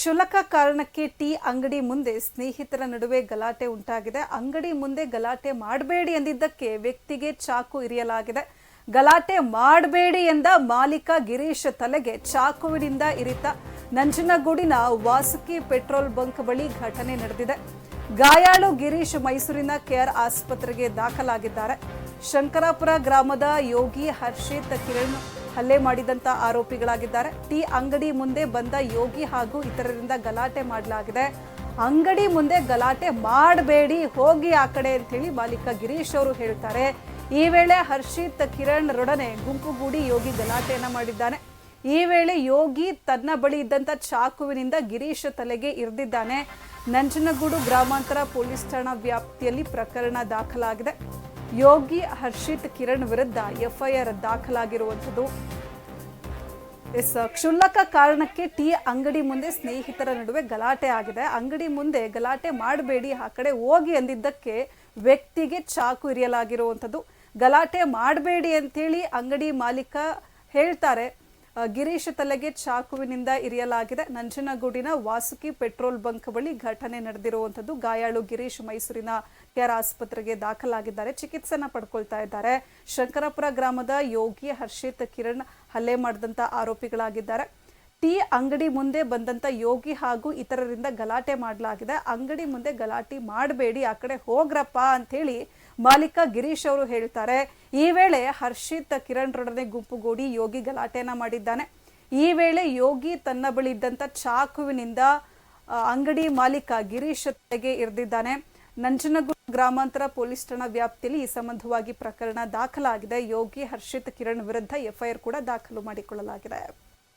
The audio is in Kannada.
ಕ್ಷುಲ್ಲಕ ಕಾರಣಕ್ಕೆ ಟೀ ಅಂಗಡಿ ಮುಂದೆ ಸ್ನೇಹಿತರ ನಡುವೆ ಗಲಾಟೆ ಉಂಟಾಗಿದೆ. ಅಂಗಡಿ ಮುಂದೆ ಗಲಾಟೆ ಮಾಡಬೇಡಿ ಎಂದಿದ್ದಕ್ಕೆ ವ್ಯಕ್ತಿಗೆ ಚಾಕು ಇರಿಯಲಾಗಿದೆ. ಗಲಾಟೆ ಮಾಡಬೇಡಿ ಎಂದ ಮಾಲೀಕ ಗಿರೀಶ್ ತಲೆಗೆ ಚಾಕುವಿನಿಂದ ಇರಿತ. ನಂಜನಗೂಡಿನ ವಾಸುಕಿ ಪೆಟ್ರೋಲ್ ಬಂಕ್ ಬಳಿ ಘಟನೆ ನಡೆದಿದೆ. ಗಾಯಾಳು ಗಿರೀಶ್ ಮೈಸೂರಿನ ಕೆಆರ್ ಆಸ್ಪತ್ರೆಗೆ ದಾಖಲಾಗಿದ್ದಾರೆ. ಶಂಕರಾಪುರ ಗ್ರಾಮದ ಯೋಗಿ ಹರ್ಷಿತ್ ಕಿರಣ್ ಹಲ್ಲೆ ಮಾಡಿದಂತ ಆರೋಪಿಗಳಾಗಿದ್ದಾರೆ. ಟೀ ಅಂಗಡಿ ಮುಂದೆ ಬಂದ ಯೋಗಿ ಹಾಗೂ ಇತರರಿಂದ ಗಲಾಟೆ ಮಾಡಲಾಗಿದೆ. ಅಂಗಡಿ ಮುಂದೆ ಗಲಾಟೆ ಮಾಡಬೇಡಿ, ಹೋಗಿ ಆ ಕಡೆ ಅಂತೇಳಿ ಮಾಲೀಕ ಗಿರೀಶ್ ಅವರು ಹೇಳ್ತಾರೆ ಈ ವೇಳೆ ಹರ್ಷಿತ್ ಕಿರಣ್ ರೊಡನೆ ಗುಂಪುಗೂಡಿ ಯೋಗಿ ಗಲಾಟೆಯನ್ನ ಮಾಡಿದ್ದಾನೆ. ಈ ವೇಳೆ ಯೋಗಿ ತನ್ನ ಬಳಿ ಇದ್ದಂತ ಚಾಕುವಿನಿಂದ ಗಿರೀಶ್ ತಲೆಗೆ ಇರಿದಿದ್ದಾನೆ. ನಂಜನಗೂಡು ಗ್ರಾಮಾಂತರ ಪೊಲೀಸ್ ಠಾಣಾ ವ್ಯಾಪ್ತಿಯಲ್ಲಿ ಪ್ರಕರಣ ದಾಖಲಾಗಿದೆ. ಯೋಗಿ ಹರ್ಷಿತ್ ಕಿರಣ್ ವಿರುದ್ಧ ಎಫ್ಐಆರ್ ದಾಖಲಾಗಿರುವಂಥದ್ದು. ಎಸ್, ಕ್ಷುಲ್ಲಕ ಕಾರಣಕ್ಕೆ ಟೀ ಅಂಗಡಿ ಮುಂದೆ ಸ್ನೇಹಿತರ ನಡುವೆ ಗಲಾಟೆ ಆಗಿದೆ. ಅಂಗಡಿ ಮುಂದೆ ಗಲಾಟೆ ಮಾಡಬೇಡಿ, ಆ ಕಡೆ ಹೋಗಿ ಅಂದಿದ್ದಕ್ಕೆ ವ್ಯಕ್ತಿಗೆ ಚಾಕು ಇರಿಯಲಾಗಿರುವಂಥದ್ದು. ಗಲಾಟೆ ಮಾಡಬೇಡಿ ಅಂತೇಳಿ ಅಂಗಡಿ ಮಾಲೀಕ ಹೇಳ್ತಾರೆ. ಗಿರೀಶ್ ತಲೆಗೆ ಚಾಕುವಿನಿಂದ ಇರಿಯಲಾಗಿದೆ. ನಂಜನಗೂಡಿನ ವಾಸುಕಿ ಪೆಟ್ರೋಲ್ ಬಂಕ್ ಬಳಿ ಘಟನೆ ನಡೆದಿರುವಂಥದ್ದು. ಗಾಯಾಳು ಗಿರೀಶ್ ಮೈಸೂರಿನ ಕೆಆರ್ ಆಸ್ಪತ್ರೆಗೆ ದಾಖಲಾಗಿದ್ದಾರೆ. ಚಿಕಿತ್ಸೆನ ಪಡ್ಕೊಳ್ತಾ ಇದ್ದಾರೆ. ಶಂಕರಪುರ ಗ್ರಾಮದ ಯೋಗಿ ಹರ್ಷಿತ್ ಕಿರಣ್ ಹಲ್ಲೆ ಮಾಡಿದಂತ ಆರೋಪಿಗಳಾಗಿದ್ದಾರೆ. ಟೀ ಅಂಗಡಿ ಮುಂದೆ ಬಂದಂತ ಯೋಗಿ ಹಾಗೂ ಇತರರಿಂದ ಗಲಾಟೆ ಮಾಡಲಾಗಿದೆ. ಅಂಗಡಿ ಮುಂದೆ ಗಲಾಟೆ ಮಾಡಬೇಡಿ, ಆ ಕಡೆ ಹೋಗ್ರಪ್ಪ ಅಂತೇಳಿ ಮಾಲೀಕ ಗಿರೀಶ್ ಅವರು ಹೇಳ್ತಾರೆ. ಈ ವೇಳೆ ಹರ್ಷಿತ್ ಕಿರಣ್ ರೊಡನೆ ಗುಂಪುಗೂಡಿ ಯೋಗಿ ಗಲಾಟೆನ ಮಾಡಿದ್ದಾನೆ. ಈ ವೇಳೆ ಯೋಗಿ ತನ್ನ ಬಳಿ ಇದ್ದಂತ ಚಾಕುವಿನಿಂದ ಅಂಗಡಿ ಮಾಲೀಕ ಗಿರೀಶ್ ತೆಗೆ ಇರ್ದಿದ್ದಾನೆ. ನಂಜನಗೂಡು ಗ್ರಾಮಾಂತರ ಪೊಲೀಸ್ ಠಾಣಾ ವ್ಯಾಪ್ತಿಯಲ್ಲಿ ಈ ಸಂಬಂಧವಾಗಿ ಪ್ರಕರಣ ದಾಖಲಾಗಿದೆ. ಯೋಗಿ, ಹರ್ಷಿತ್, ಕಿರಣ್ ವಿರುದ್ಧ ಎಫ್ಐಆರ್ ಕೂಡ ದಾಖಲು ಮಾಡಿಕೊಳ್ಳಲಾಗಿದೆ.